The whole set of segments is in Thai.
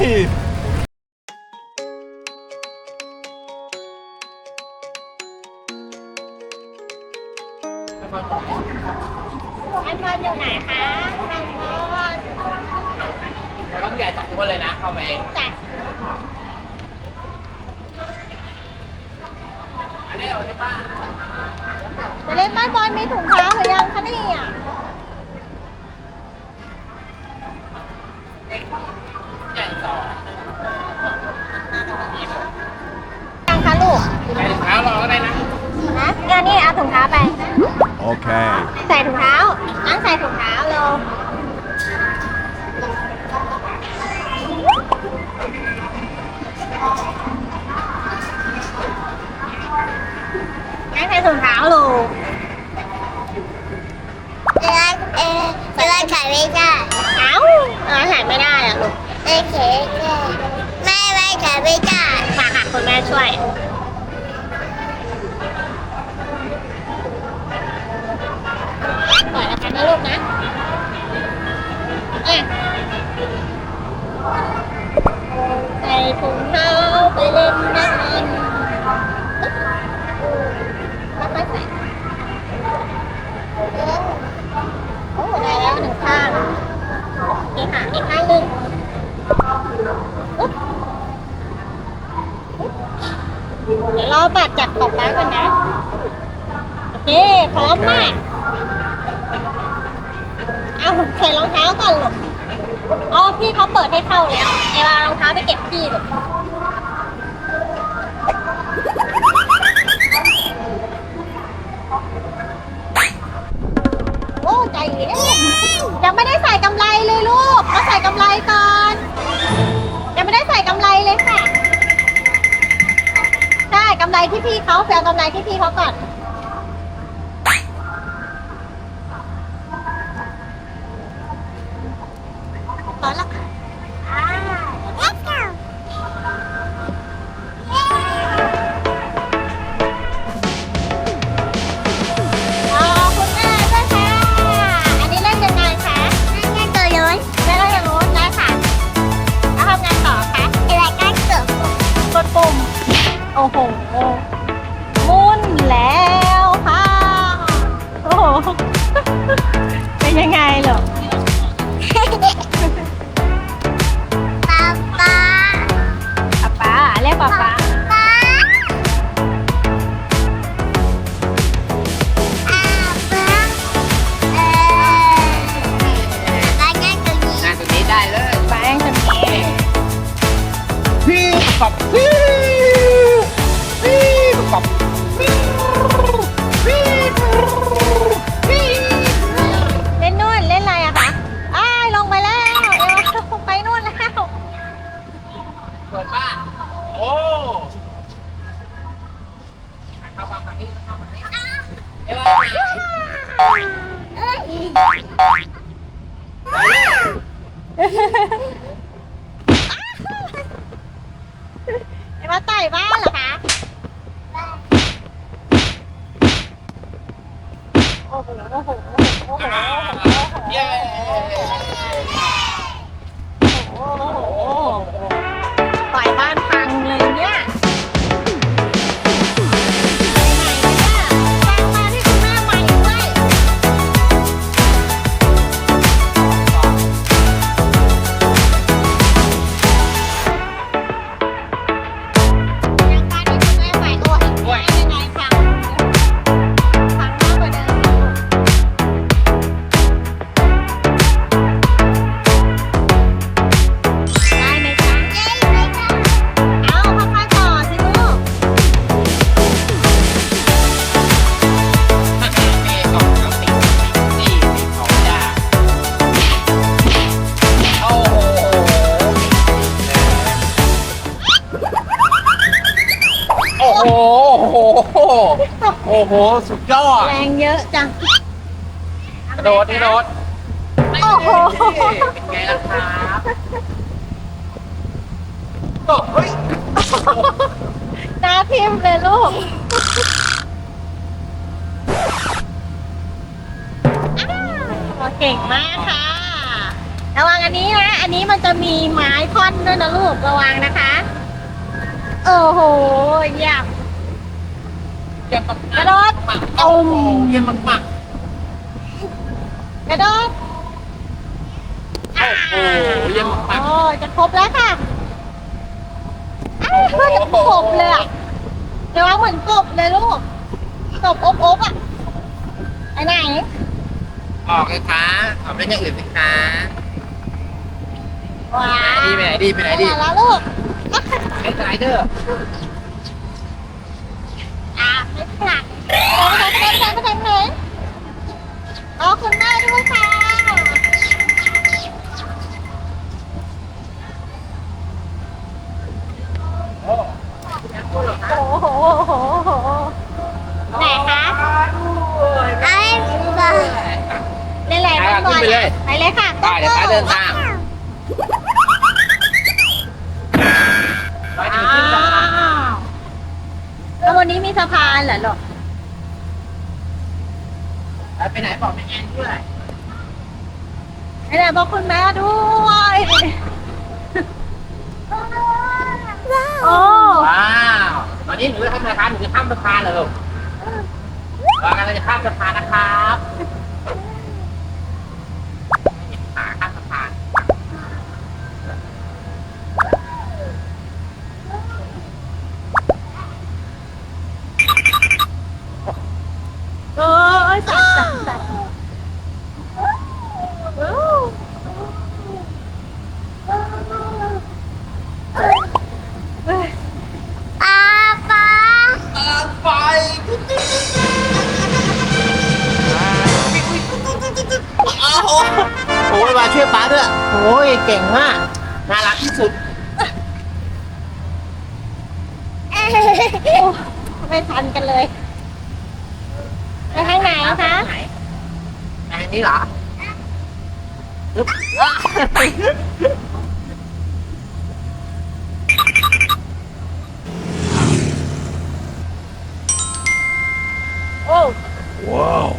อันบอลอยู่ไหนคะอันบอลต้องใหญ่สองคนเลยนะเข้าไปเองจัดอันนี้เอาใช่ปะจะเล่นบ้านบอลมีถุงเท้าหรือยังคะเนี่ย ถุงเท้าไป Okay. ใส่ถุงเท้านั่งใส่ถุงเท้าเร็วนั่งใส่ถุงเท้าลูกเวลาเออเวลาขายไม่ได้เอ้าอาหารไม่ได้อะลูกไม่เค้กไม่ไม่ขายไม่ได้มาค่ะคุณแม่ช่วย นะลูกนะอะใส่ถุงเท้าไปเล่นน้ำมันแล้วค่อยใส่เออโอ้ได้แล้วหนึ่งข้างอีกค่ะอีกข้างหนึ่งเดี๋ยวเราบัตรจัดตบร้านก่อนนะ โอเค พร้อมมาก ใส่รองเท้าก่อนลูกอ๋อพี่เขาเปิดให้เข้าแล้วเอวารองเท้าไปเก็บที่ลูกโอ้ใจเย็นยังไม่ได้ใส่กำไรเลยลูกมาใส่กำไรก่อนยังไม่ได้ใส่กำไรเลยค่ะใช่กำไรที่พี่เขาไปเอากำไรที่พี่เขาก่อน จะมาต่อยบ้านเหรอคะ โอ้โห โอ้โห โอ้โห เย้โอ้โห ต่อยบ้านพังเลยเนี่ย โห สุดยอด แรงเยอะจังกระโดดที่โดดโอ้โหเป็นไงล่ะครับตกเฮ้ยน้าพิมพ์เลยลูกเก่งมากค่ะ ระวังอันนี้นะ อันนี้มันจะมีไม้ท่อนด้วยนะลูก ระวังนะคะ โอ้โห อยาก กระโดดตุ้มเยันมากๆกระโดดโอ้เยังมากโอ้จะครบแล้วค่ะเอ้าวจะกบเลยอะเดี๋ยวเหมือนกบเลยลูกกบอบอบอะไอไหนออกเลยคะออกไม่ใช่อื่นสิคะว้าดีไปไหนดีไปไหนดีแล้วลูกไปไหนเด้อ ไม่ผลักเดินไปเดินไปเดินไปรอคุณแม่ด้วยค่ะโอ้โหโหโหไหนคะไอ้บอลเล่นอะไรกันบอลไปเลยค่ะ ได้เดี๋ยวปเดินตามี่สะพานเหรอหรอไปไหนบอกแม่แอนด้วยไปไหนบอกคุณแม่ด้วยโอ้ว้าวตอนนี้หนูจะข้ามสะพานหนูจะข้ามสะพานเหรลูกว่ากันเราจะข้ามสะพานนะครับ พันกันเลยไปทางไหนคะทางนี้เหรอโอ้ว้าว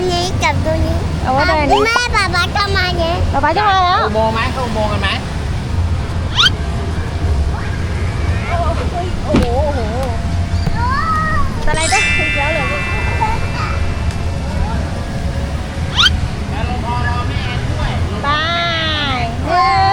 ni cầm tôi ni ủa đây này má bà bà cho mai nhé bà bà cho mai hả? bô má không bô rồi má. Ta đây đó không kéo được bye. Hai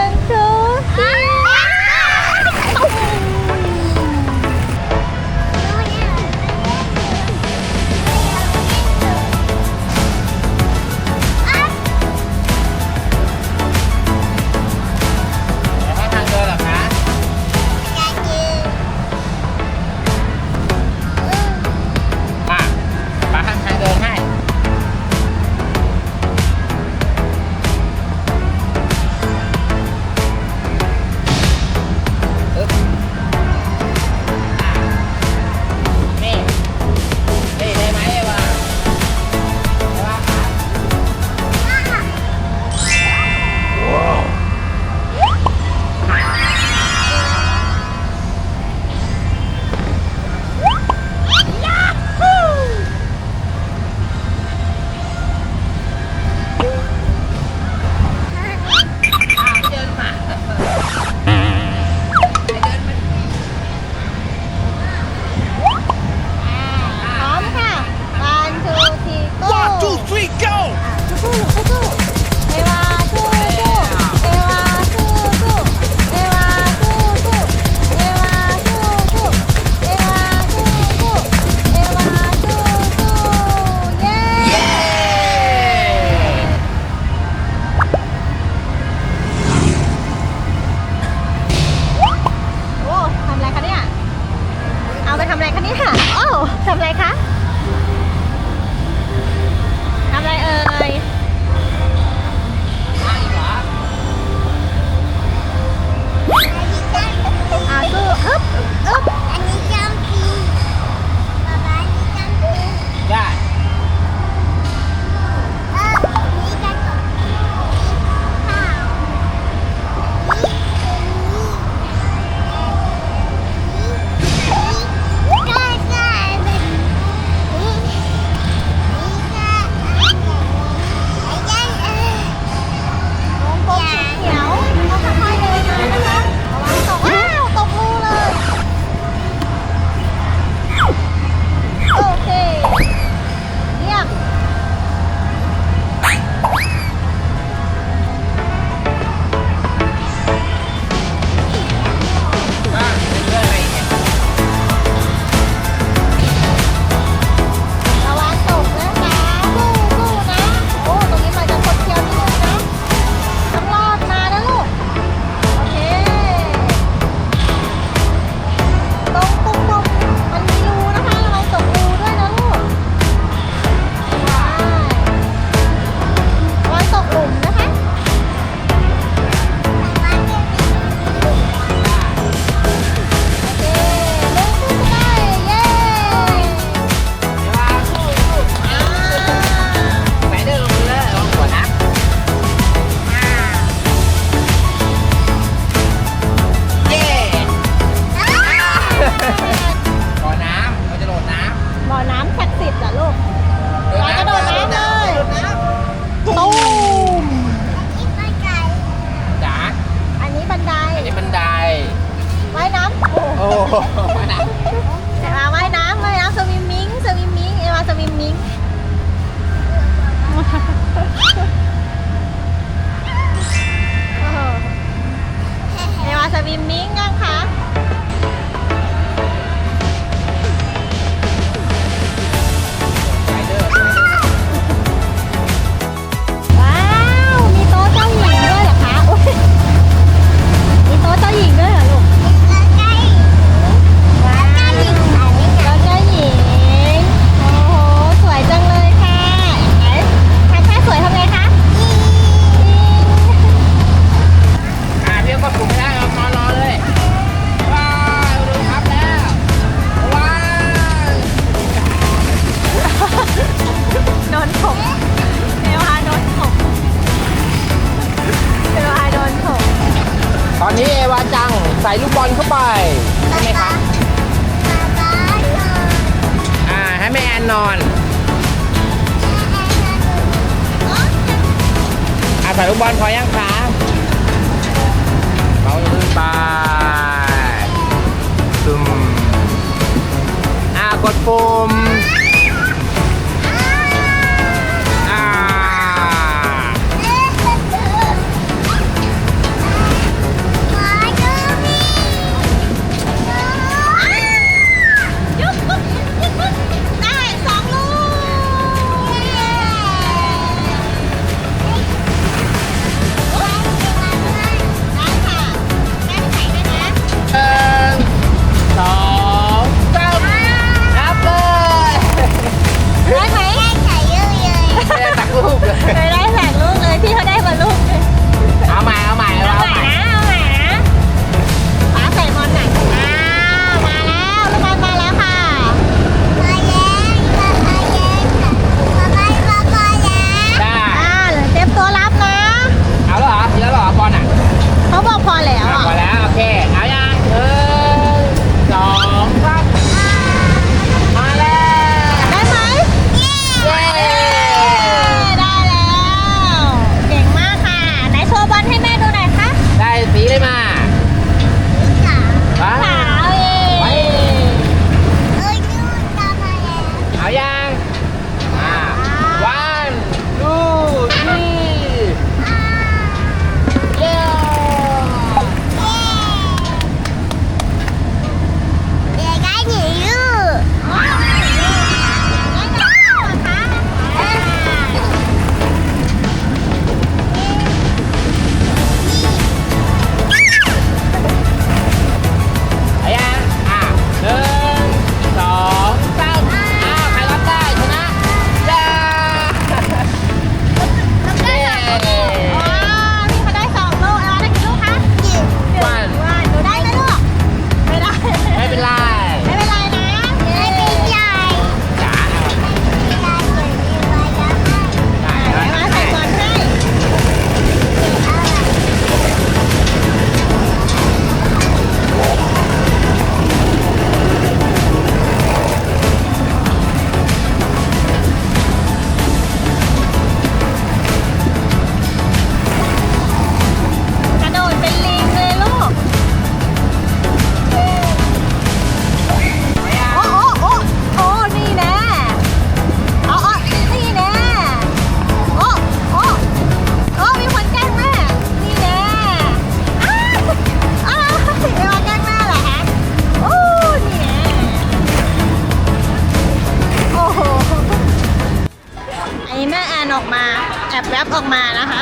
แอบแวบออกมานะคะ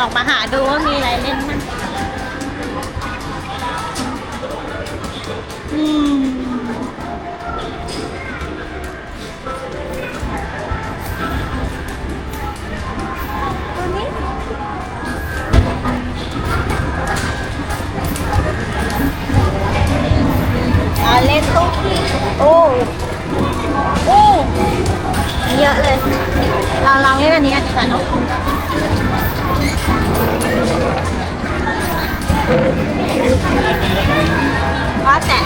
ออกมาหาดูว่ามีอะไรเล่นมั้งอืมเล่นตุ๊กโอ้ โอ้ เยอะเลยเราลองเล่นอันนี้กันดีกว่เนาะว่าแต่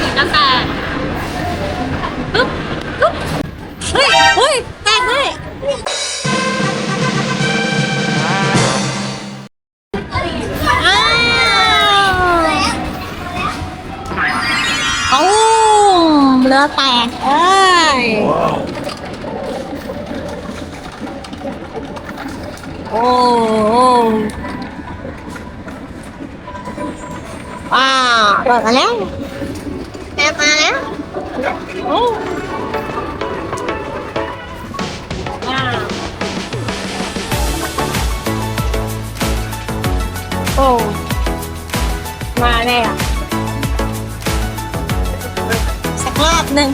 ถึงจะแตกปึ๊บปึ๊บเฮ้ยเฮ้ยแตกด้วยอ้าวเอ้าเรือแตกเอ้ยโอ้โหว้าวเปิดมาแล้ว มาแล้วสักรอบหนึ่ง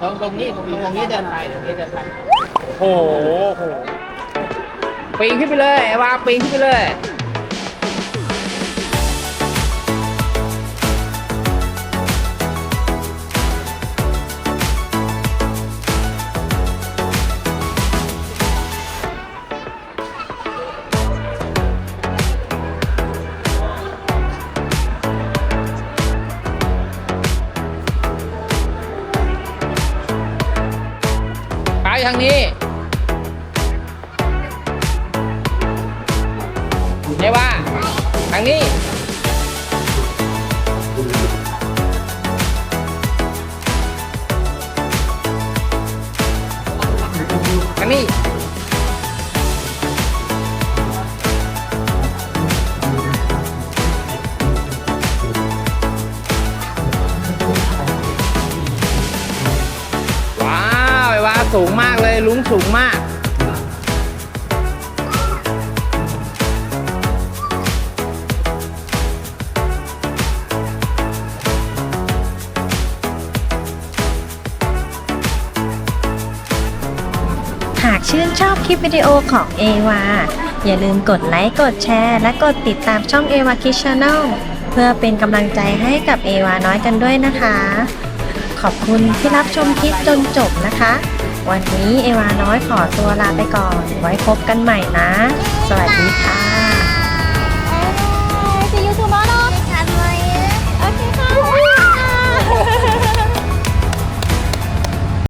ตรงตรงนี้ตรงตรงนี้เดินไปตรงนี้เดินไปโอ้โหโหปีนขึ้นไปเลยไอ้วาปีนขึ้นไปเลย สูงมากเลยลุงสูงมาก หากชื่นชอบคลิปวิดีโอของเอวาอย่าลืมกดไลค์ กดแชร์ และกดติดตามช่องเอวาคิชแนลเพื่อเป็นกำลังใจให้กับเอวาน้อยกันด้วยนะคะ ขอบคุณที่รับชมคลิปจนจบนะคะ วันนี้เอวาน้อยขอตัวลาไปก่อน ไว้พบกันใหม่นะ สวัสดีค่ะ